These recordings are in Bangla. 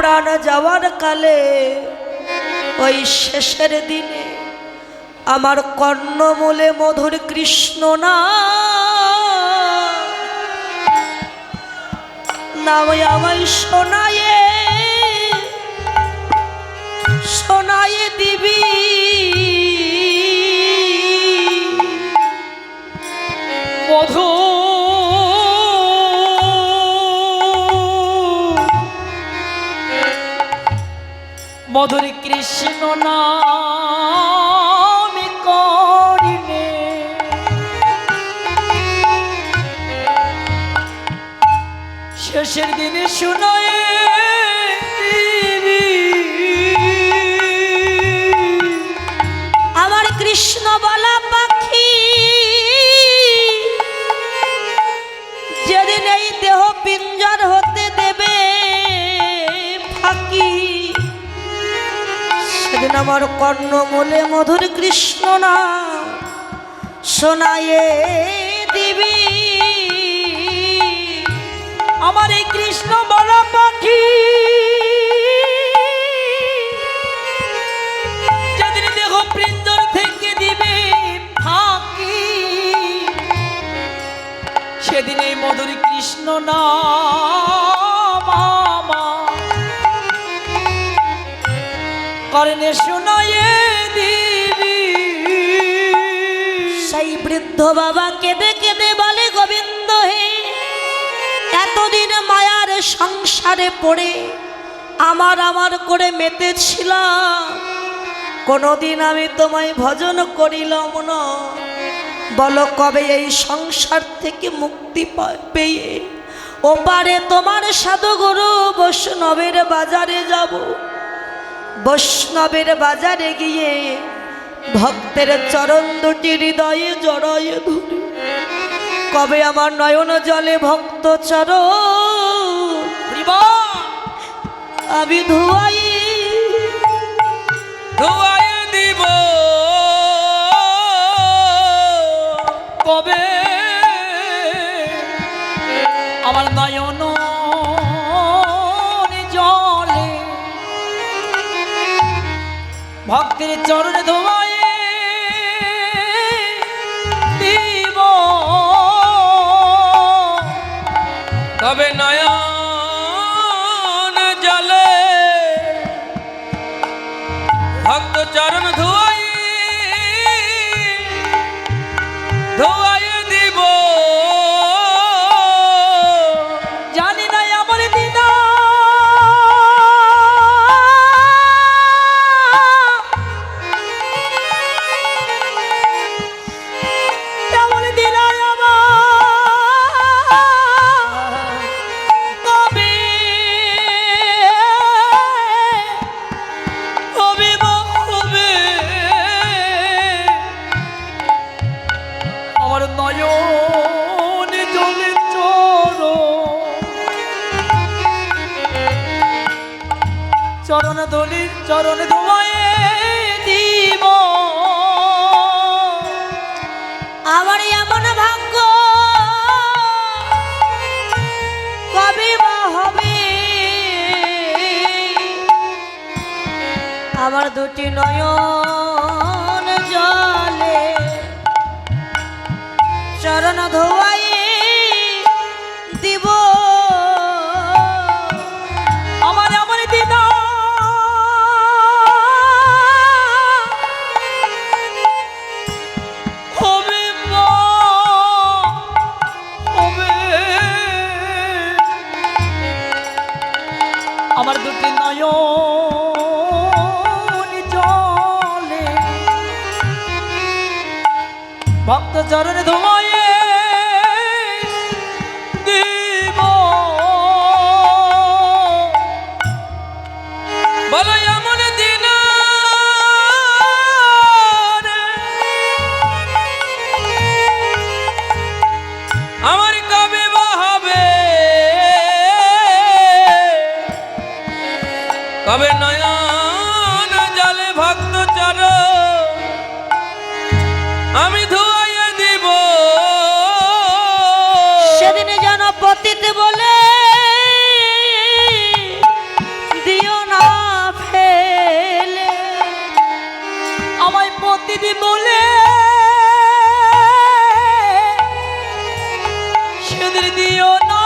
প্রাণ যাওয়ার কালে, ওই শেষের দিনে আমার কর্ণমূলে মধুর কৃষ্ণ না। নামে আমায় শোনায়ে শোনায়ে দিবি। মধুর কৃষ্ণ নাম করিলে। শেষের দিনে শুনায় আমার কর্ণমূলে মধুর কৃষ্ণ না শোনায়ে দিবি। আমার এই কৃষ্ণ বলা পাখি বৃন্দর থেকে দিবে ফাঁকি, সেদিন এই মধুর কৃষ্ণ নাম আমার। বৃদ্ধ বাবা কেঁদে কেঁদে বলে, গোবিন্দ হে, এতদিন মায়ার সংসারে পড়ে আমার আমার করে মেতেছিলাম। কোনোদিন আমি তোমায় ভজন করিলাম না। বলো কবে এই সংসার থেকে মুক্তি পেয়ে ওপারে তোমার সাধুগুরু বৈষ্ণবের বাজারে যাব। বৈষ্ণবের বাজারে গিয়ে ভক্তের চরণ দুটি হৃদয়ে জড়ায়ে ধরে। কবে আমার নয়ন জলে ভক্ত চরণ? আমি ধুয়াই। ধোয়ায় দিব। কবে? আমার নয়ন জলে। ভক্তের চরণে ধোয়ায় কবে নয়ন চরণ দলি চরণ ধোয়ায় দিব। আমার এমন ভাগ্য কবে হবে? আমার দুটি নয়ন জলে চরণ ধোয়াই তবে নয়ন জলে ভক্ত চর। আমি ধুয়ে দিব। সেদিনে যেন পতিত বলে দিও না আমায় বলে। সেদিন দিও না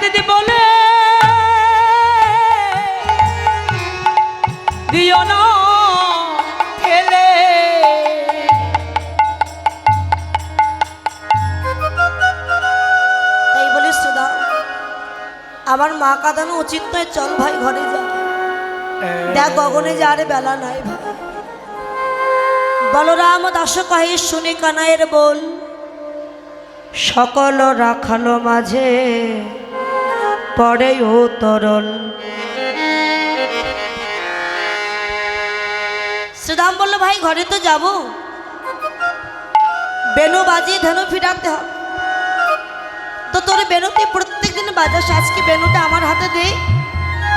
প্রতিদিন বলে দিও না ফেলে তাই বলে সুধা আমার মা কাঁদানো উচিত নয় চল ভাই ঘরে যা। দেখ গগনে যা রে বেলা নাই ভাই। বলরাম দাস কহে শুনে কানায়ের বল। সকল রাখালো মাঝে পড়ে তরল শ্রীরাম বলল, ভাই, ঘরে তো যাব। বেনু বাজিয়ে ধেনু ফিরাতে হবে। তো তোর বেনুতে প্রত্যেক দিন বাজাস, আজকে বেনুটা আমার হাতে দে।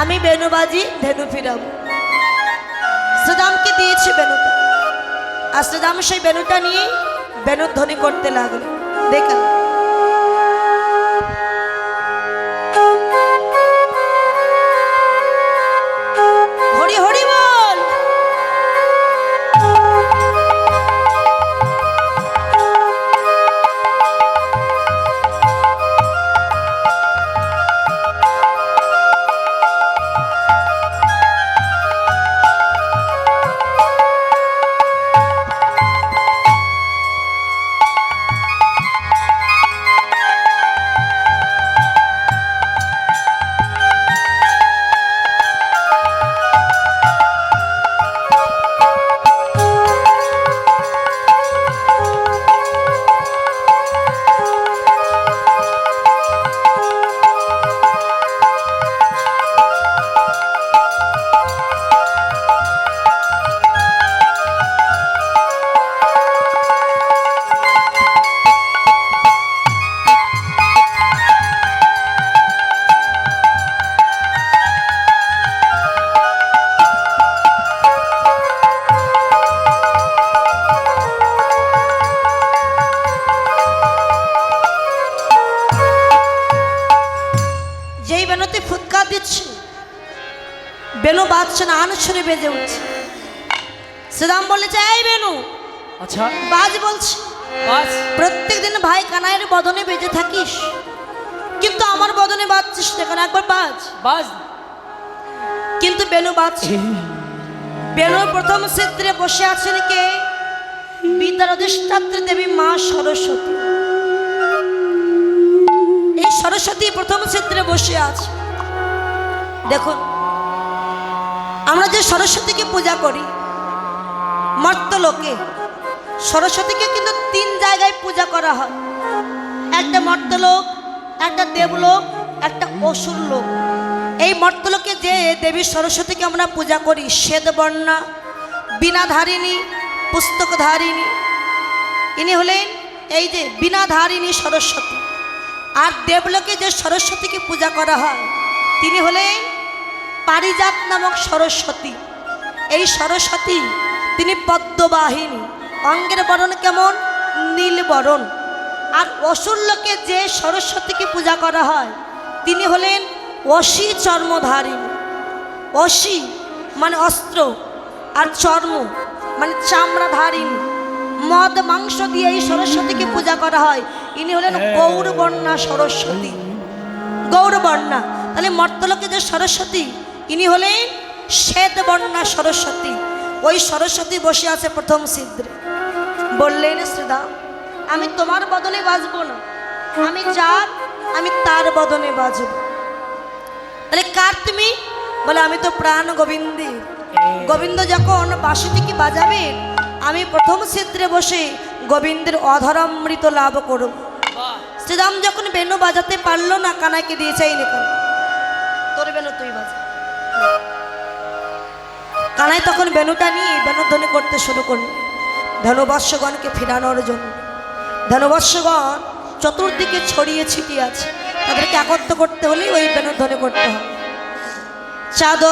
আমি বেনু বাজি, ধেনু ফিরাবো। শ্রীরামকে দিয়েছি বেনুটা। আর শ্রীরাম সেই বেনুটা নিয়ে বেনুর ধ্বনি করতে লাগল। দেখা বেনু বাজছে না আনছরে বেজে উঠছে। শ্রীরাম বলেছে এই বেনু আচ্ছা। বাজ বলছি প্রত্যেক দিন ভাই কানাইয়ের বদনে বেজে থাকিস। কিন্তু আমার বদনে বাজছিস না একবার বাজ। বাজ? কিন্তু বেনু বাজছে বেনু প্রথম চিত্রে বসে আছেন কে? বিদ্যার অধিষ্ঠাত্রী দেবী মা সরস্বতী। এই সরস্বতী প্রথম চিত্রে বসে আছে। দেখুন আমরা যে সরস্বতীকে পূজা করি মর্তলোকে সরস্বতীকে কিন্তু তিন জায়গায় পূজা করা হয়। একটা মর্তলোক একটা দেবলোক একটা অসুর লোক। এই মর্তলোকে যে দেবী সরস্বতীকে আমরা পূজা করি শ্বেতবর্ণা বীণাধারিণী, পুস্তকধারিণী, ইনি হলেন এই যে বিনাধারিণী সরস্বতী। আর দেবলোকে যে সরস্বতীকে পূজা করা হয়, তিনি হলেন পারিজাত নামক সরস্বতী। এই সরস্বতী তিনি পদ্মবাহিনী। অঙ্গের বরণ কেমন? নীল বরণ। আর অসুর লোকে যে সরস্বতীকে পূজা করা হয় তিনি হলেন অসি চর্মধারিণী অসি মানে অস্ত্র আর চর্ম মানে চামড়াধারিণী মদ মাংস দিয়ে এই সরস্বতীকে পূজা করা হয়। ইনি হলেন গৌরবর্ণা সরস্বতী। গৌরবর্ণা। তাহলে মর্তলোকে যে সরস্বতী ইনি হলেন শ্বেতবর্ণা সরস্বতী। ওই সরস্বতী বসে আছে প্রথম সিদ্ধে বললেন শ্রীদাম আমি তোমার বদনে বাজবো না। আমি যার, আমি তার বদনে বাজব। তাহলে কার তুমি? বলে, আমি তো প্রাণ গোবিন্দের গোবিন্দ যখন বাঁশিটিকে বাজাবেন আমি প্রথম সিদ্ধে বসে গোবিন্দের অধরামৃত লাভ করব। শ্রীরাম যখন বেনু বাজাতে পারল না, কানাইকে দিয়ে চাইলে কেন? তোর বেনু তুই বাজা। কানাই তখন বেনুটা নিয়ে বেনুধ্বনি করতে শুরু করল। ধনবর্ষগণকে ফিরানোর জন্য। ধনবর্ষগণ চতুর্দিকে ছড়িয়ে ছিটিয়ে আছে। তাদেরকে একত্র করতে হলেই ওই বেনুধ্বনি করতে হবে। চাঁদ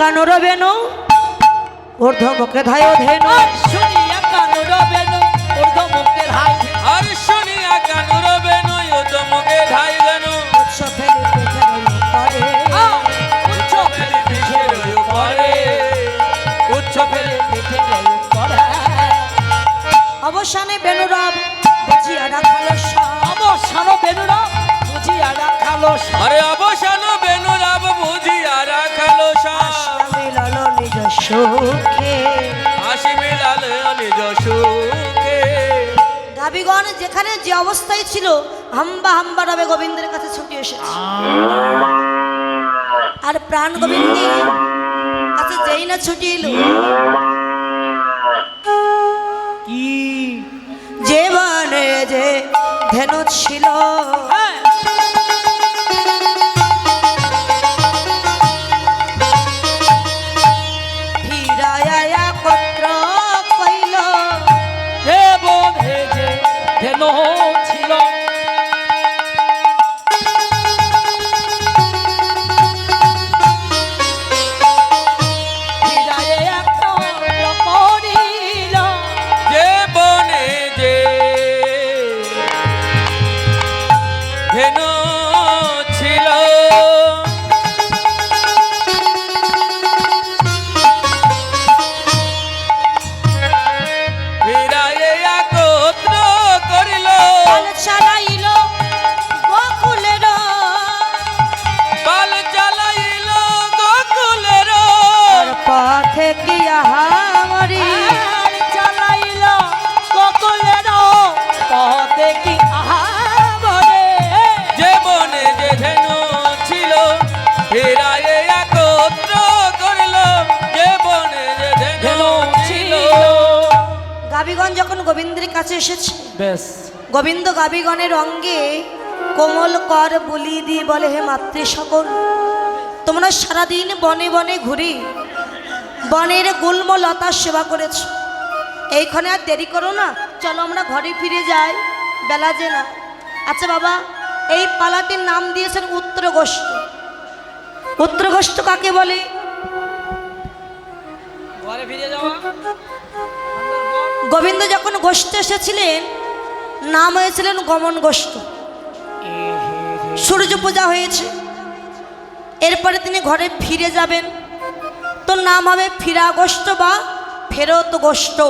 কানুর বেনু ঊর্ধ্ব মুখে ধায় ধেনু। শুনিয়া কানুর বেনু ঊর্ধ্ব মুখে ধায় আর শুনিয়া কানুর বেনু উৎস ফেলে পেটে রইল উচ্চ ফেলে পিঠের উপরে উচ্চ ফেলে অবসানে বেনুরব বুঝিয়া রাখালো অবসানো বেনুরব বুঝিয়া রাখালো আরে অবসান সুখে। হাসি মিলাল নিজ সুখে। গাবিগণ যেখানে যে অবস্থায় ছিল হাম্বা হাম্বা রবে গোবিন্দের কাছে ছুটি এসেছে। আর প্রাণ গোবিন্দের কাছে যেই না ছুটি এলো। যে বনে যে ধেনু ছিল ফিরায়া ছিল গাবিগণ যখন গোবিন্দের কাছে এসেছে বেশ। গোবিন্দ গাবিগণের অঙ্গে কোমল কর বলি দিয়ে বলে হে মাতৃ সকল তোমরা সারাদিন বনে বনে ঘুরি বনের গুল্ম লতার সেবা করেছ। এইখানে আর দেরি করো না চলো আমরা ঘরে ফিরে যাই বেলা যে না। আচ্ছা বাবা এই পালাটির নাম দিয়েছেন উত্তরগোষ্ঠ। উত্তরগোষ্ঠ কাকে বলে? ঘরে ফিরে যাওয়া। গোবিন্দ যখন গোষ্ঠ এসেছিলেন, নাম হয়েছিলেন গমন গোষ্ঠ। সূর্য পূজা হয়েছে। এরপরে তিনি ঘরে ফিরে যাবেন। তো নাম হবে ফিরা গোষ্ঠ বা ফেরত গোষ্ঠ।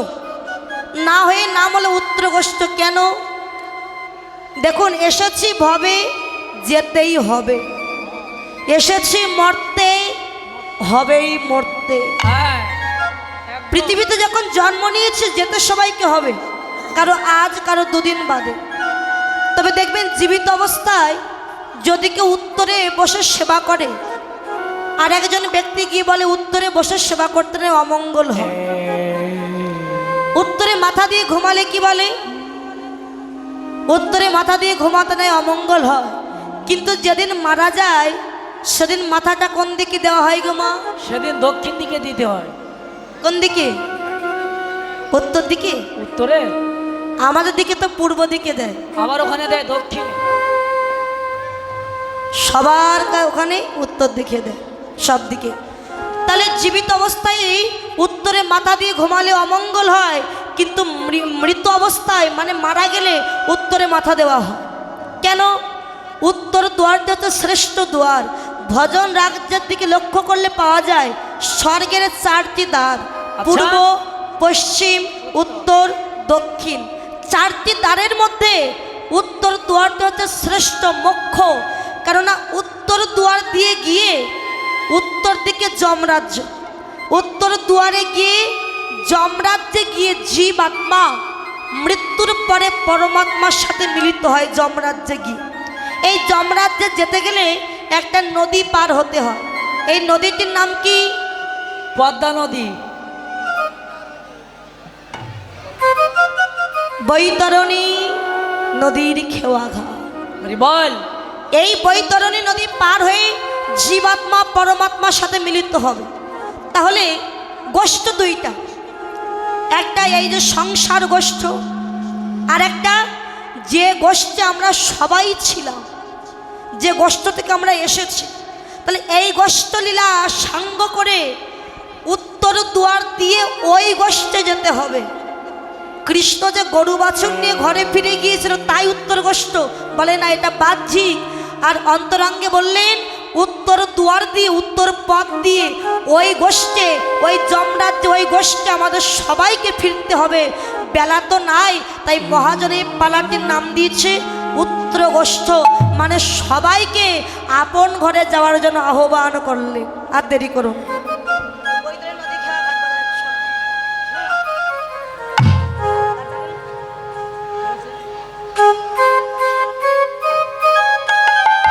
না হয়ে নাম হলো উত্তর গোষ্ঠ। কেন? দেখুন, এসেছি ভবে, যেতেই হবে। এসেছি মরতে, হবেই মরতে। হ্যাঁ। পৃথিবীতে যখন জন্ম নিয়েছে, যেতে সবাইকে হবে। কারও আজ, কারও দুদিন বাদে। তবে দেখবেন, জীবিত অবস্থায় যদি কেউ উত্তরে বসে সেবা করে, আর একজন ব্যক্তি গিয়ে বলে, উত্তরে বসে সেবা করতে নেই, অমঙ্গল হয়। উত্তরে মাথা দিয়ে ঘুমালে কি বলে? উত্তরে মাথা দিয়ে ঘুমাতে নেই, অমঙ্গল হয়। কিন্তু যেদিন মারা যায়, সেদিন মাথাটা কোন দিকে দেওয়া হয় গো মা? সেদিন দক্ষিণ দিকে দিতে হয়। কোন দিকে? উত্তর দিকে? উত্তরে? আমাদের দিকে তো পূর্ব দিকে দেয়। আবার ওখানে দেয় দক্ষিণে। সবার ওখানে উত্তর দিকে দেয় সব দিকে। তাহলে জীবিত অবস্থায় উত্তরে মাথা দিয়ে ঘুমালে অমঙ্গল হয় কিন্তু মৃত অবস্থায় মানে মারা গেলে উত্তরে মাথা দেওয়া হয়। কেন? উত্তর দুয়ারটা হচ্ছে শ্রেষ্ঠ দুয়ার। ভজন রাজ্যের দিকে লক্ষ্য করলে পাওয়া যায় স্বর্গের চারটি দ্বার। পূর্ব পশ্চিম উত্তর দক্ষিণ। চারটি দ্বারের মধ্যে উত্তর দুয়ারটা হচ্ছে শ্রেষ্ঠ মুখ্য কেননা উত্তর দুয়ার দিয়ে গিয়ে উত্তর দিকে যমরাজ্য উত্তর দুয়ারে গিয়ে যমরাজ্যে গিয়ে জীব আত্মা মৃত্যুর পরে পরমাত্মার সাথে মিলিত হয় যমরাজ্যে গিয়ে। এই যমরাজ্যে যেতে গেলে একটা নদী পার হতে হয়। এই নদীটির নাম কি? পদ্মা নদী। বৈতরণী নদীর খেওয়াঘাট বলি, বল। এই বৈতরণী নদী পার হয়ে জীবাত্মা পরমাত্মার সাথে মিলিত হবে। তাহলে গোষ্ঠ দুইটা। একটা এই যে সংসার গোষ্ঠ আর একটা যে গোষ্ঠে আমরা সবাই ছিলাম। যে গোষ্ঠ থেকে আমরা এসেছি, তাহলে এই গোষ্ঠ লীলা সাঙ্গ করে উত্তর দুয়ার দিয়ে ওই গোষ্ঠে যেতে হবে। কৃষ্ণ যে গরু বাছুর নিয়ে ঘরে ফিরে গিয়েছিল, তাই উত্তর গোষ্ঠ বলে, না, এটা বাহ্যিক। আর অন্তরাঙ্গে বললেন, উত্তর দুয়ার দিয়ে, উত্তর পথ দিয়ে ওই গোষ্ঠে, ওই যমরাজ্যে, ওই গোষ্ঠে আমাদের সবাইকে ফিরতে হবে। বেলা তো নাই, তাই মহাজন পালাটির নাম দিয়েছে উত্তর গোষ্ঠ। মানে সবাইকে আপন ঘরে যাওয়ার জন্য আহ্বান করলে। আর দেরি করুন